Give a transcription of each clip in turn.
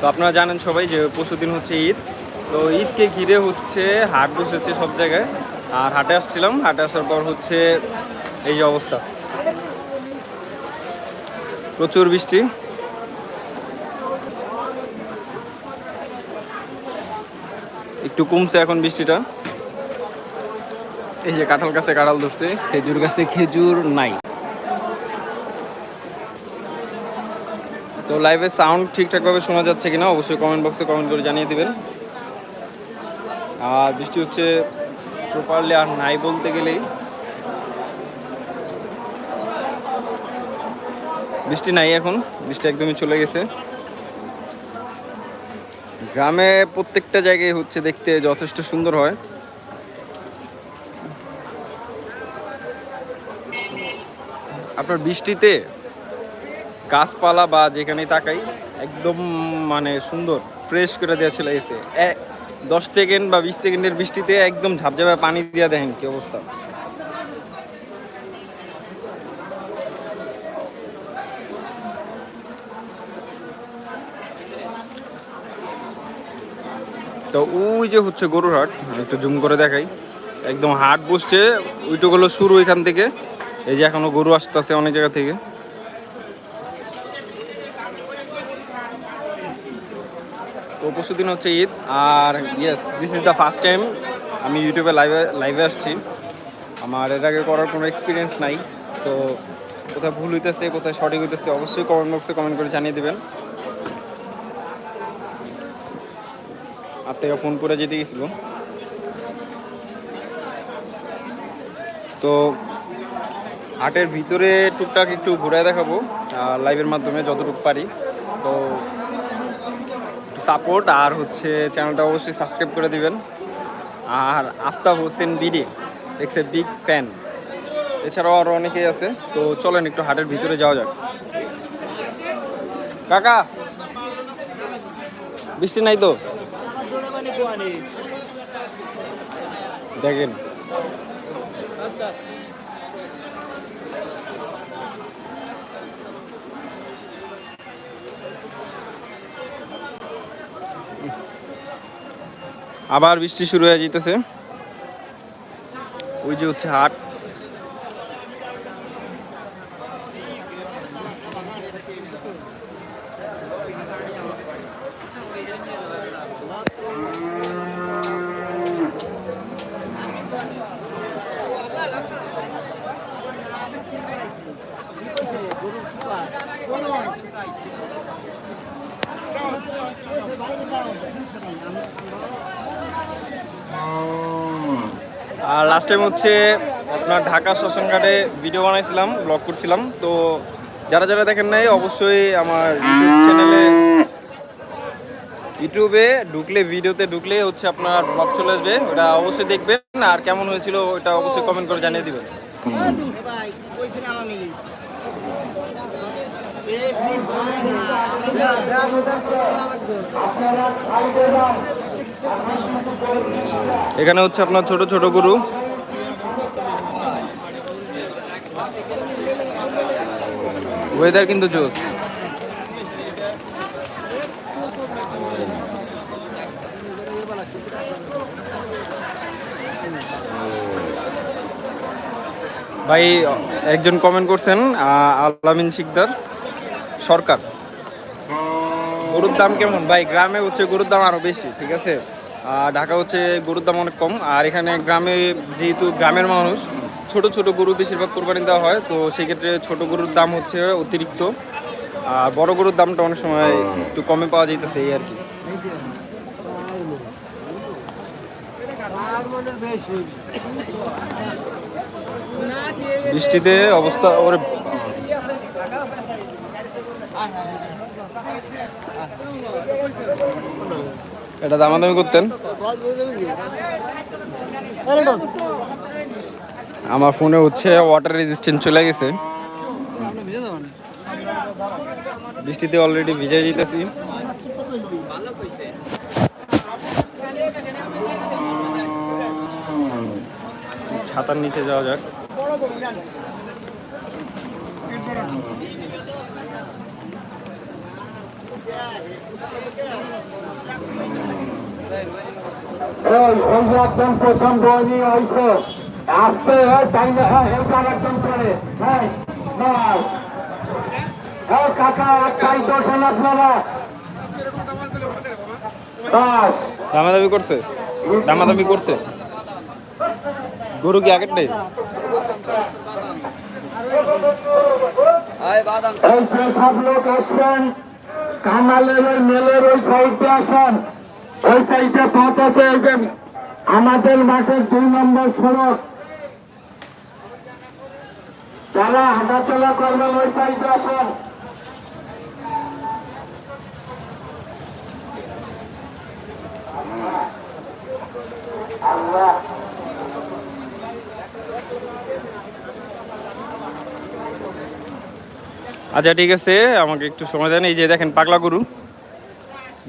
তো আপনারা জানেন সবাই যে পরশুদিন হচ্ছে ঈদ। তো ঈদকে ঘিরে হচ্ছে হাট বসেছে সব জায়গায়। আর হাটে আসছিলাম, হাটে আসার পর হচ্ছে এই যে অবস্থা। প্রচুর বৃষ্টি। একটু কমছে এখন বৃষ্টিটা। এই যে কাঁঠাল গাছে কাঁঠাল ধরছে, খেজুর গাছে খেজুর নাই। লাইভে সাউন্ড ঠিকঠাকভাবে শোনা যাচ্ছে কিনা অবশ্যই কমেন্ট বক্সে কমেন্ট করে জানিয়ে দিবেন। আর বৃষ্টি হচ্ছে প্রপারলি আর নাই বলতে গেলেই। বৃষ্টি নাই এখন, বৃষ্টি একদমই চলে গেছে। গ্রামে প্রত্যেকটা জায়গায় হচ্ছে দেখতে যথেষ্ট সুন্দর হয়। আপনার বৃষ্টিতে গাছপালা বা যেখানেই তাকাই, একদম মানে সুন্দর ফ্রেশ করে দেওয়া ছিল এসে দশ সেকেন্ড বা বিশ সেকেন্ডের বৃষ্টিতে একদম ঝাপঝাপে পানি দিয়ে দেখেন কি অবস্থা। তো ওই যে হচ্ছে গরুর হাট একটু জুম করে দেখাই। একদম হাট বসছে ওইটুকুলো শুরু এখান থেকে। এই যে এখনও গরু আসতেছে অনেক জায়গা থেকে। পরশু দিন হচ্ছে ঈদ, আর yes this is the first time আমি ইউটিউবে লাইভে লাইভে আসছি। আমার এর আগে করার কোনো এক্সপিরিয়েন্স নাই তো কোথায় ভুল হইতেছে, কোথায় সঠিক হইতেছে, অবশ্যই কমেন্ট বক্সে কমেন্ট করে জানিয়ে দেবেন। আর থেকে ফোন করে যেতে গেছিল। তো হাটের ভিতরে টুকটাক একটু ঘুরে দেখাবো লাইভের মাধ্যমে যতটুকু পারি। তো সাপোর্ট আর হচ্ছে চ্যানেলটা অবশ্যই সাবস্ক্রাইব করে দিবেন। আর Aftab Hossain BD A big fan এছাড়াও আরও অনেকেই আছে, তো চলেন একটু হাটের ভিতরে যাওয়া যাক। কাকা, বৃষ্টি নাই তো? দেখেন। আবার বৃষ্টি শুরু হয়ে যেতেছে ওই যে হচ্ছে হাট। আর লাস্ট টাইম হচ্ছে আপনার ঢাকা শ্মশানঘাটে ভিডিও বানাইছিলাম ব্লগ করছিলাম। তো যারা যারা দেখেন নাই, অবশ্যই আমার ইউটিউব চ্যানেলে ইউটিউবে ঢুকলে ভিডিওতে ঢুকলে হচ্ছে আপনার ব্লগ চলে আসবে। ওটা অবশ্যই দেখবেন। আর কেমন হয়েছিল, ওটা অবশ্যই কমেন্ট করে জানিয়ে দিবেন। আমি এখানে হচ্ছে আপনার ছোট ছোট গরু। ওয়েদার কিন্তু জোস ভাই, একজন কমেন্ট করছেন আলামিন শিকদার, সরকার। গরুর দাম কেমন? ভাই, গ্রামে হচ্ছে গরুর দাম আরও বেশি, ঠিক আছে? আর ঢাকা হচ্ছে গরুর দাম অনেক কম, আর এখানে গ্রামে যেহেতু গ্রামের মানুষ, ছোট ছোট গরু বেশিরভাগ কোরবানি দেওয়া হয়, তো সেক্ষেত্রে ছোট গরুর দাম হচ্ছে অতিরিক্ত, আর বড় গরুর দামটা অনেক সময় একটু কমে পাওয়া যাইতেছে, এই আর কি। বৃষ্টিতে অবস্থা ওরে এটা দামাদামি করতেন? আমার ফোনে হচ্ছে ওয়াটার রেজিস্ট্যান্স চলে গেছে। বৃষ্টিতে অলরেডি ভিজে যেতেছি ছাতার নিচে যাওয়া যাক। ওই যে একজন প্রথম বই নিয়ে হয়েছে আসতে হয় তাই না হ্যাঁ একজন করে হ্যাঁ কাকা একটাই আপনারা দামাদামি করছে? দামাদামি করছে? গরু কি আগের নেই? সব লোক আসবেন কামালের ওই মেলের ওই সাইডে আসেন। ওই সাইডে পথ আছে, এই আমাদের মাঠের দুই নম্বর সড়ক। যারা হাঁটাচলা করবেন, ওই সাইডে আসেন। আচ্ছা ঠিক আছে, আমাকে একটু সময় দেন। এই যে দেখেন, পাগলা গরু।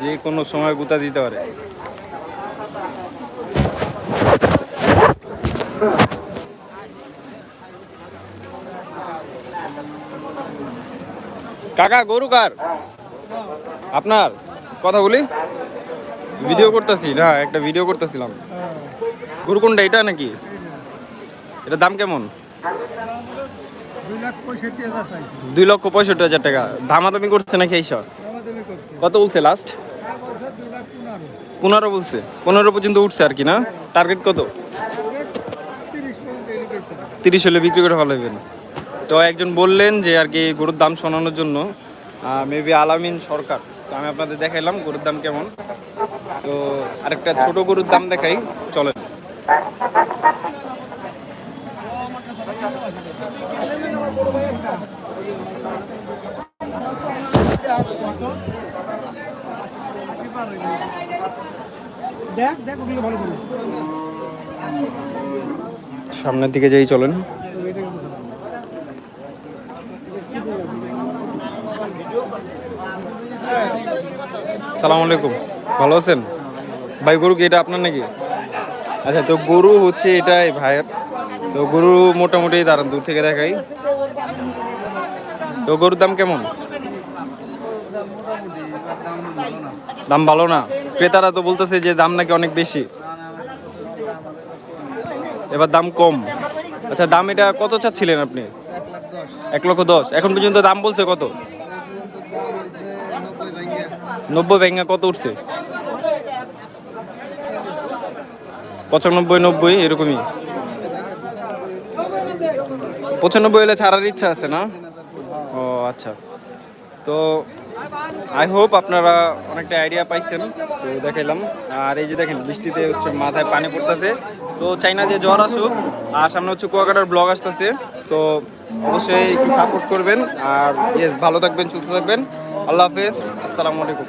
যে কোনো সময় গুতা দিতে পারে। কাকা, গরু কার? আপনার? কথা বলি? ভিডিও করতেছি না, একটা ভিডিও করতেছিলাম। গরু কোনটা, এটা নাকি? এটা দাম কেমন? দুই লক্ষ পঁয়ষট্টি হাজার টাকা। দামাদামি করছে নাকি এইসব কত বলছে লাস্ট পনেরো বলছে। পনেরো পর্যন্ত উঠছে আর কি না? টার্গেট কত? তিরিশ হলে বিক্রি করে ভালো হইবেন। তো একজন বললেন যে আর কি গরুর দাম শোনানোর জন্য মেবি আলামিন সরকার। তো আমি আপনাদের দেখাইলাম গরুর দাম কেমন। তো আরেকটা ছোট গরুর দাম দেখাই চলেন। সামনের দিকে যেই চলেন। সালাম আলাইকুম। ভালো আছেন? ভাই, গরু কি এটা আপনার নাকি? আচ্ছা তো গরু হচ্ছে এটাই ভাইয়ের। তো গরু মোটামুটি দাঁড়ান, দূর থেকে দেখাই। তো গরুর দাম কেমন? দাম ভালো না? ক্রেতারা তো বলতেছে যে দাম নাকি অনেক বেশি। এবার দাম কম। আচ্ছা দাম এটা কত চাচ্ছিলেন আপনি? এক লক্ষ দশ। এখন পর্যন্ত দাম বলছে কত? নব্বই ব্যাঙ্গা কত উঠছে? পঁচানব্বই, নব্বই, এরকমই। পঁচানব্বই হলে ছাড়ার ইচ্ছা আছে না? ও আচ্ছা। তো আই হোপ আপনারা অনেকটা আইডিয়া পাইছেন, তো দেখাইলাম। আর এই যে দেখেন, বৃষ্টিতে হচ্ছে মাথায় পানি পড়তেছে। তো চাই না যে জ্বর আসুক, আর সামনে হচ্ছে কুয়াকাটার ব্লগ আসতেছে, তো অবশ্যই একটু সাপোর্ট করবেন। আর ইয়েস ভালো থাকবেন, সুস্থ থাকবেন। আল্লাহ হাফেজ, আসসালামু আলাইকুম।